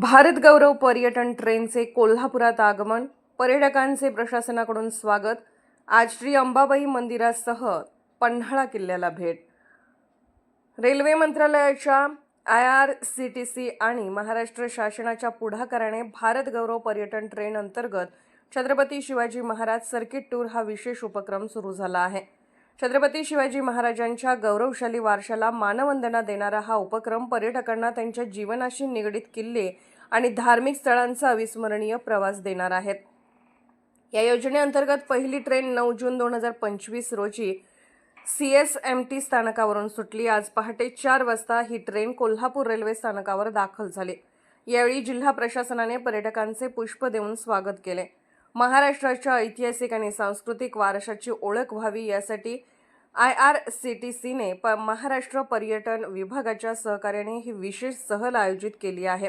भारत गौरव पर्यटन ट्रेनचे कोल्हापुरात आगमन पर्यटकांचे प्रशासनाकडून स्वागत आज श्री अंबाबाई मंदिरासह पन्हाळा किल्ल्याला भेट. रेल्वे मंत्रालयाच्या I R C T C आणि महाराष्ट्र शासनाच्या पुढाकाराने भारत गौरव पर्यटन ट्रेन अंतर्गत छत्रपती शिवाजी महाराज सर्किट टूर हा विशेष उपक्रम सुरू झाला आहे. छत्रपती शिवाजी महाराजांच्या गौरवशाली वारशाला मानवंदना देणारा हा उपक्रम पर्यटकांना त्यांच्या जीवनाशी निगडीत किल्ले आणि धार्मिक स्थळांचा अविस्मरणीय प्रवास देणार आहेत. या योजनेअंतर्गत पहिली ट्रेन नऊ जून दोन हजार पंचवीस रोजी सी एस एम टी स्थानकावरून सुटली. आज पहाटे चार वाजता ही ट्रेन कोल्हापूर रेल्वे स्थानकावर दाखल झाली. यावेळी जिल्हा प्रशासनाने पर्यटकांचे पुष्प देऊन स्वागत केले. महाराष्ट्राच्या ऐतिहासिक आणि सांस्कृतिक वारशाची ओळख व्हावी यासाठी आय आर सी टी सीने प महाराष्ट्र पर्यटन विभागाच्या सहकार्याने ही विशेष सहल आयोजित केली आहे.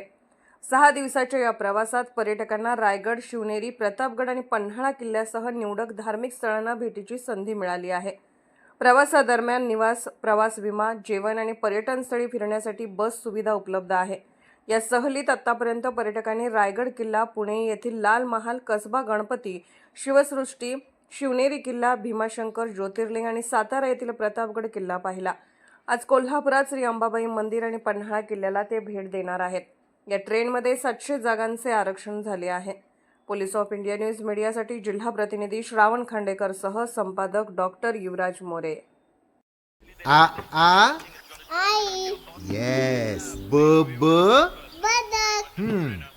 सहा दिवसाच्या या प्रवासात पर्यटकांना रायगड शिवनेरी प्रतापगड आणि पन्हाळा किल्ल्यासह निवडक धार्मिक स्थळांना भेटीची संधी मिळाली आहे. प्रवासादरम्यान निवास प्रवास विमा जेवण आणि पर्यटनस्थळी फिरण्यासाठी बस सुविधा उपलब्ध आहे. या सहलीत आतापर्यंत पर्यटकांनी रायगड किल्ला पुणे येथील लाल महाल कसबा गणपती शिवसृष्टी शिवनेरी किल्ला भीमाशंकर ज्योतिर्लिंग आणि सातारा येथील प्रतापगड किल्ला पाहिला. आज कोल्हापुरात श्री अंबाबाई मंदिर आणि पन्हाळा किल्ल्याला ते भेट देणार आहेत. या ट्रेनमध्ये सातशे जागांचे आरक्षण झाले आहे. पोलीस ऑफ इंडिया न्यूज मीडियासाठी जिल्हा प्रतिनिधी श्रावण खांडेकर सह संपादक डॉक्टर युवराज मोरे. आ आ? येस ब ब?